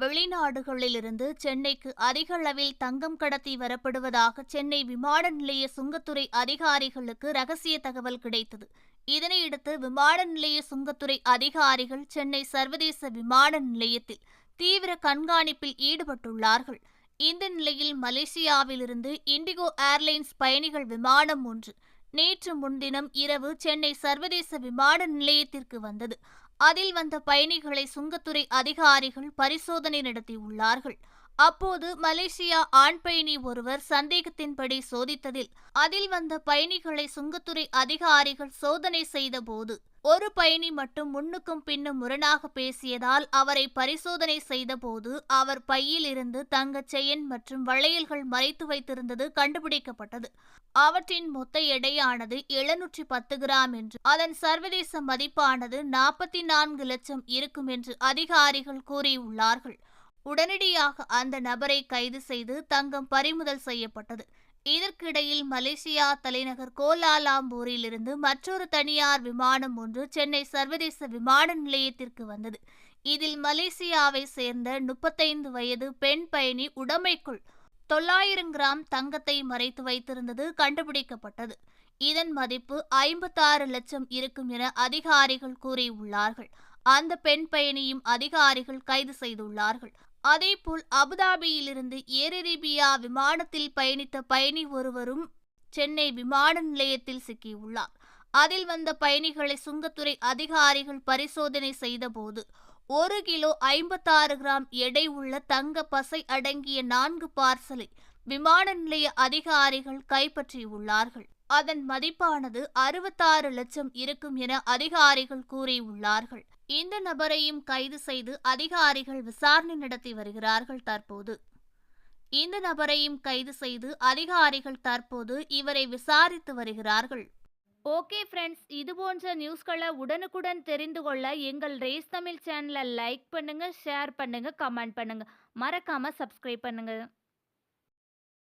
வெளிநாடுகளிலிருந்து சென்னைக்கு அதிக அளவில் தங்கம் கடத்தி வரப்படுவதாக சென்னை விமான நிலைய சுங்கத்துறை அதிகாரிகளுக்கு ரகசிய தகவல் கிடைத்தது. இதனையடுத்து விமான நிலைய சுங்கத்துறை அதிகாரிகள் சென்னை சர்வதேச விமான நிலையத்தில் தீவிர கண்காணிப்பில் ஈடுபட்டுள்ளார்கள். இந்த நிலையில் மலேசியாவிலிருந்து இண்டிகோ ஏர்லைன்ஸ் பயணிகள் விமானம் ஒன்று நேற்று முன்தினம் இரவு சென்னை சர்வதேச விமான நிலையத்திற்கு வந்தது. அதில் வந்த பயணிகளை சுங்கத்துறை அதிகாரிகள் பரிசோதனை நடத்தியுள்ளார்கள். அப்போது மலேசியா ஆண் பயணி ஒருவர் சந்தேகத்தின்படி சோதித்ததில் அதில் வந்த பயணிகளை சுங்கத்துறை அதிகாரிகள் சோதனை செய்தபோது ஒரு பயணி மட்டும் முன்னுக்கும் பின்னும் முரணாக பேசியதால் அவரை பரிசோதனை செய்தபோது அவர் பையில் இருந்து தங்கச் செயின் மற்றும் வளையல்கள் மறைத்து வைத்திருந்தது கண்டுபிடிக்கப்பட்டது. அவற்றின் மொத்த எடையானது எழுநூற்றி பத்து கிராம் என்று அதன் சர்வதேச மதிப்பானது நாற்பத்தி நான்கு லட்சம் இருக்கும் என்று அதிகாரிகள் கூறியுள்ளார்கள். உடனடியாக அந்த நபரை கைது செய்து தங்கம் பறிமுதல் செய்யப்பட்டது. இதற்கிடையில் மலேசியா தலைநகர் கோலாலாம்பூரிலிருந்து மற்றொரு தனியார் விமானம் ஒன்று சென்னை சர்வதேச விமான நிலையத்திற்கு வந்தது. இதில் மலேசியாவை சேர்ந்த முப்பத்தைந்து வயது பெண் பயணி உடமைக்குள் தொள்ளாயிரம் கிராம் தங்கத்தை மறைத்து வைத்திருந்தது கண்டுபிடிக்கப்பட்டது. இதன் மதிப்பு ஐம்பத்தாறு லட்சம் இருக்கும் என அதிகாரிகள் கூறியுள்ளார்கள். அந்த பெண் பயணியும் அதிகாரிகள் கைது செய்துள்ளார்கள். அதேபோல் அபுதாபியிலிருந்து ஏர் அரேபியா விமானத்தில் பயணித்த பயணி ஒருவரும் சென்னை விமான நிலையத்தில் சிக்கியுள்ளார். அதில் வந்த பயணிகளை சுங்கத்துறை அதிகாரிகள் பரிசோதனை செய்தபோது ஒரு கிலோ ஐம்பத்தாறு கிராம் எடை உள்ள தங்க பசை அடங்கிய நான்கு பார்சலை விமான நிலைய அதிகாரிகள் கைப்பற்றியுள்ளார்கள். அதன் மதிப்பானது அறுபத்தாறு லட்சம் இருக்கும் என அதிகாரிகள் கூறியுள்ளார்கள். இந்த நபரையும் கைது செய்து அதிகாரிகள் விசாரணை நடத்தி வருகிறார்கள் தற்போது. இந்த நபரையும் கைது செய்து அதிகாரிகள் தற்போது இவரை விசாரித்து வருகிறார்கள். ஓகே ஃப்ரெண்ட்ஸ் இது போன்ற நியூஸ்களை உடனுக்குடன் தெரிந்து கொள்ள எங்கள் ரேஸ் தமிழ் சேனலை லைக் பண்ணுங்க ஷேர் பண்ணுங்க கமெண்ட் பண்ணுங்க. மறக்காம சப்ஸ்கிரைப் பண்ணுங்க.